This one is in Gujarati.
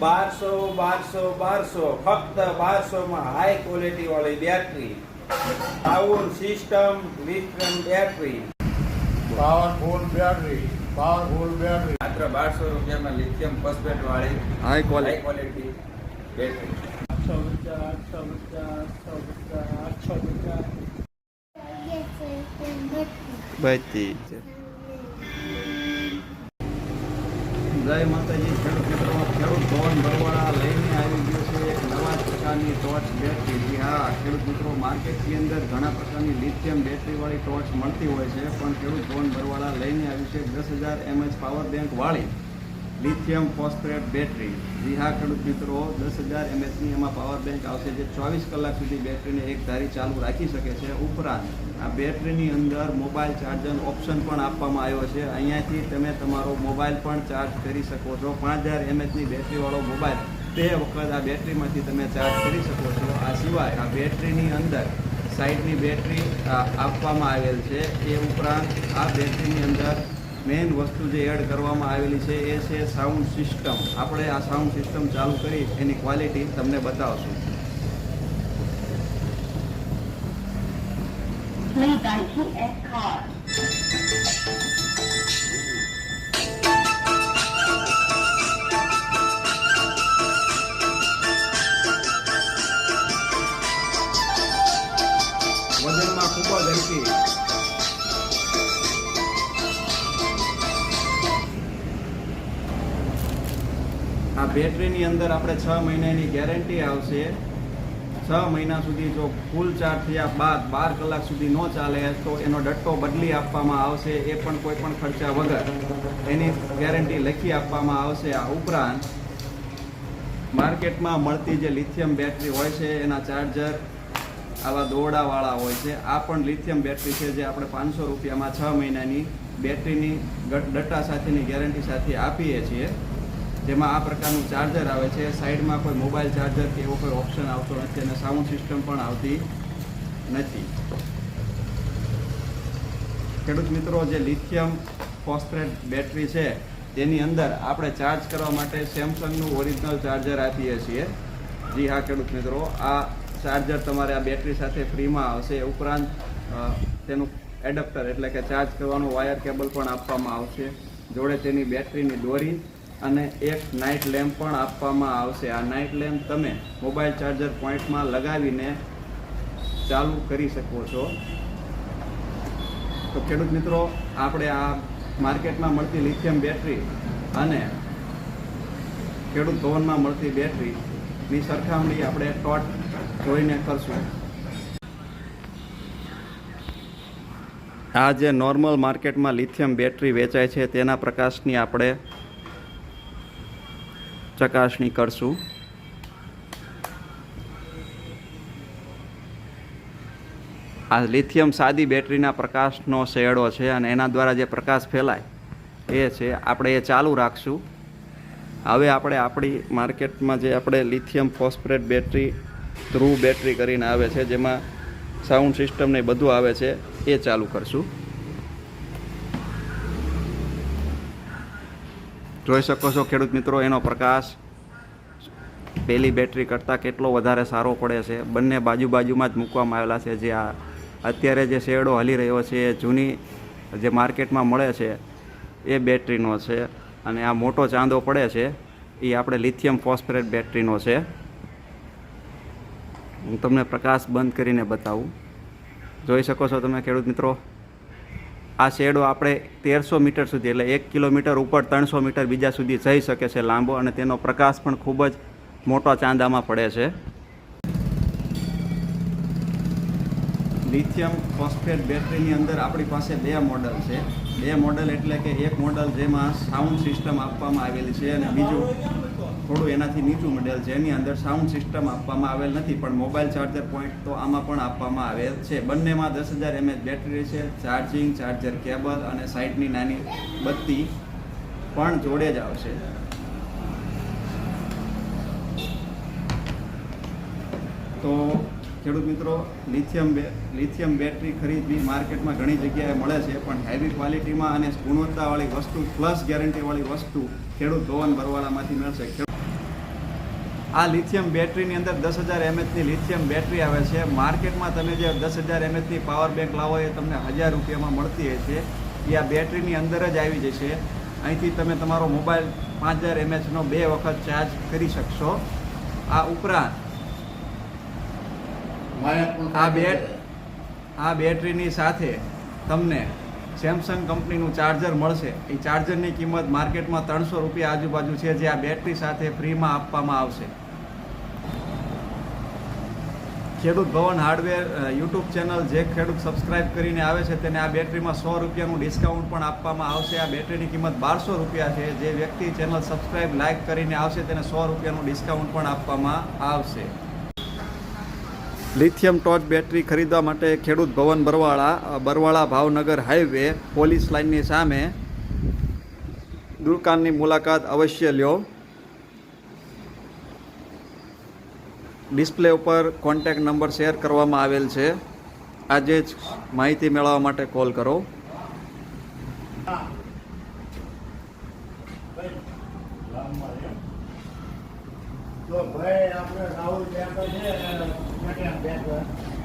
બારસો બારસો બારસો ફક્ત બારસો માં હાઈ ક્વોલિટી વાળી battery sound system Vikram battery powerful battery powerful battery માત્ર બારસો રૂપિયામાં લિથિયમ ફોસ્ફેટ વાળી હાઈ ક્વોલિટી બેટરી આઠસો રૂપિયા આઠસો રૂપિયા આઠસો રૂપિયા આઠસો રૂપિયા. બધી જય માતાજી, ખેડૂત મિત્રો, ખેડૂત ભવન બરવાળા લઈને આવી ગયો છે એક નવા પ્રકારની ટોર્ચ બેટરી જી હા, ખેડૂત મિત્રો, માર્કેટની અંદર ઘણા પ્રકારની લિથિયમ બેટરીવાળી ટોર્ચ મળતી હોય છે, પણ ખેડૂત ભવન બરવાળા લઈને આવ્યું છે દસ હજાર એમએચ પાવર બેંક વાળી. Lithium phosphate battery. જી હા, ખેડૂત મિત્રો, દસ હજાર એમએચની એમાં પાવર બેંક આવશે જે ચોવીસ કલાક સુધી બેટરીને એક ધારી ચાલુ રાખી શકે છે. ઉપરાંત, આ બેટરીની અંદર મોબાઈલ ચાર્જર ઓપ્શન પણ આપવામાં આવ્યો છે. અહીંયાથી તમે તમારો મોબાઈલ પણ ચાર્જ કરી શકો છો. પાંચ હજાર એમએચની બેટરીવાળો મોબાઈલ તે વખત આ બેટરીમાંથી તમે ચાર્જ કરી શકો છો. આ સિવાય આ બેટરીની અંદર સાઈડની બેટરી આપવામાં આવેલ છે. એ ઉપરાંત, આ બેટરીની અંદર મેઇન વસ્તુ જે એડ કરવામાં આવેલી છે એ છે સાઉન્ડ સિસ્ટમ આપણે આ સાઉન્ડ સિસ્ટમ ચાલુ કરી એની ક્વોલિટી તમને બતાવશું. વજનમાં ખૂબ જ હલકી. બેટરીની અંદર આપણે છ મહિનાની ગેરંટી આવશે. છ મહિના સુધી જો ફૂલ ચાર્જ થયા બાદ બાર કલાક સુધી ન ચાલે તો એનો ડટ્ટો બદલી આપવામાં આવશે, એ પણ કોઈ પણ ખર્ચા વગર. એની ગેરંટી લખી આપવામાં આવશે આ ઉપરાંત માર્કેટમાં મળતી જે લિથિયમ બેટરી હોય છે, એના ચાર્જર, આવા દોરડાવાળા હોય છે, આ પણ લિથિયમ બેટરી છે જે આપણે પાંચસો રૂપિયામાં છ મહિનાની બેટરીની ડટ્ટા સાથેની ગેરંટી સાથે આપીએ છીએ. જેમાં આ પ્રકારનું ચાર્જર આવે છે. સાઈડમાં કોઈ મોબાઈલ ચાર્જર કે એવો કોઈ ઓપ્શન આવતો નથી અને સાઉન્ડ સિસ્ટમ પણ આવતી નથી. ખેડૂત મિત્રો, જે લિથિયમ ફોસ્ફેટ બેટરી છે, તેની અંદર આપણે ચાર્જ કરવા માટે સેમસંગનું ઓરિજિનલ ચાર્જર આપીએ છીએ. જી હા, ખેડૂત મિત્રો, આ ચાર્જર તમારે આ બેટરી સાથે ફ્રીમાં આવશે. ઉપરાંત તેનું એડપ્ટર એટલે કે ચાર્જ કરવાનો વાયર કેબલ પણ આપવામાં આવશે. જોડે તેની બેટરીની દોરી અને એક નાઇટ લેમ્પ પણ આપવામાં આવશે. આ નાઇટ લેમ્પ તમે મોબાઈલ ચાર્જર પોઈન્ટમાં લગાવીને ચાલુ કરી શકો છો. તો ખેડૂત મિત્રો, આપણે આ માર્કેટમાં મળતી લિથિયમ બેટરી અને ખેડૂત ભવનમાં મળતી બેટરીની સરખામણી આપણે ટોટ જોઈને કરશું. આ જે નોર્મલ માર્કેટમાં લિથિયમ બેટરી વેચાય છે, તેના પ્રકાશની આપણે ચકાસણી કરશું. આ લિથિયમ સાદી બેટરીના પ્રકાશનો શેડો છે અને એના દ્વારા જે પ્રકાશ ફેલાય એ છે. આપણે એ ચાલુ રાખશું. હવે આપણે આપણી માર્કેટમાં જે આપણે lithium phosphate battery, Dhruv battery કરીને આવે છે, જેમાં સાઉન્ડ સિસ્ટમને બધું આવે છે, એ ચાલુ કરશું. જોઈ શકો છો ખેડૂત મિત્રો, એનો પ્રકાશ પહેલી બેટરી કરતાં કેટલો વધારે સારો પડે છે. બંને બાજુ બાજુમાં જ મૂકવામાં આવેલા છે. જે આ અત્યારે જે શેરડો હલી રહ્યો છે, એ જૂની જે માર્કેટમાં મળે છે, એ બેટરીનો છે. અને આ મોટો ચાંદો પડે છે, એ આપણે લિથિયમ ફોસ્ફરેટ બેટરીનો છે. હું તમને પ્રકાશ બંધ કરીને બતાવું. જોઈ શકો છો તમે ખેડૂત મિત્રો? આ શેડો આપણે તેરસો મીટર સુધી એટલે એક કિલોમીટર ઉપર ત્રણસો મીટર બીજા સુધી જઈ શકે છે લાંબો અને તેનો પ્રકાશ પણ ખૂબ જ મોટો ચાંદામાં પડે છે. લિથિયમ ફોસ્ફેટ બેટરીની અંદર આપણી પાસે બે મોડલ છે. બે મોડલ એટલે કે એક મોડલ જેમાં સાઉન્ડ સિસ્ટમ આપવામાં આવેલી છે અને બીજું થોડું એનાથી નીચું મોડેલ છે. અંદર સાઉન્ડ સિસ્ટમ આપવામાં આવેલ નથી, પણ મોબાઈલ ચાર્જર પોઈન્ટ તો આમાં પણ આપવામાં આવેલ છે. બંનેમાં દસ હજાર એમએચ બેટરી છે ચાર્જિંગ ચાર્જર કેબલ અને સાઈડની નાની બત્તી પણ જોડે જ આવશે. તો ખેડૂત મિત્રો લિથિયમ લિથિયમ બેટરી ખરીદવી માર્કેટમાં ઘણી જગ્યાએ મળે છે, પણ હેવી ક્વોલિટીમાં અને ગુણવત્તાવાળી વસ્તુ પ્લસ ગેરંટીવાળી વસ્તુ ખેડૂત ધોવન બરવાળામાંથી મળશે આ લિથિયમ બેટરીની અંદર દસ હજાર એમએચની લિથિયમ બેટરી આવે છે. માર્કેટમાં તમે જે દસ હજાર એમએચની પાવર બેંક લાવો એ તમને હજાર રૂપિયામાં મળતી હોય છે. એ આ બેટરીની અંદર જ આવી જશે. અહીંથી તમે તમારો મોબાઈલ પાંચ હજાર એમએચનો બે વખત ચાર્જ કરી શકશો. આ ઉપરાંત આ બેટ આ બેટરીની સાથે તમને સેમસંગ કંપનીનું ચાર્જર મળશે. એ ચાર્જરની કિંમત માર્કેટમાં ત્રણસો રૂપિયા આજુબાજુ છે, જે આ બેટરી સાથે ફ્રીમાં આપવામાં આવશે. ખેડૂત ભવન હાર્ડવેર યુટ્યુબ ચેનલ જે ખેડૂત સબસ્ક્રાઇબ કરીને આવે છે, તેને આ બેટરીમાં સો રૂપિયાનું ડિસ્કાઉન્ટ પણ આપવામાં આવશે. આ બેટરીની કિંમત બારસો રૂપિયા છે. જે વ્યક્તિ ચેનલ સબસ્ક્રાઇબ લાઇક કરીને આવશે, તેને સો રૂપિયાનું ડિસ્કાઉન્ટ પણ આપવામાં આવશે. લિથિયમ ટોર્ચ બેટરી ખરીદવા માટે ખેડૂત ભવન બરવાળા બરવાળા ભાવનગર હાઈવે પોલીસ લાઇનની સામે દુકાનની મુલાકાત અવશ્ય લ્યો. ડિસ્પ્લે ઉપર કોન્ટેક્ટ નંબર શેર કરવામાં આવેલ છે. આજે જ માહિતી મેળવવા માટે કોલ કરો. ભાઈ, આપણે રાહુલ છે ને પેટીએમ બેંક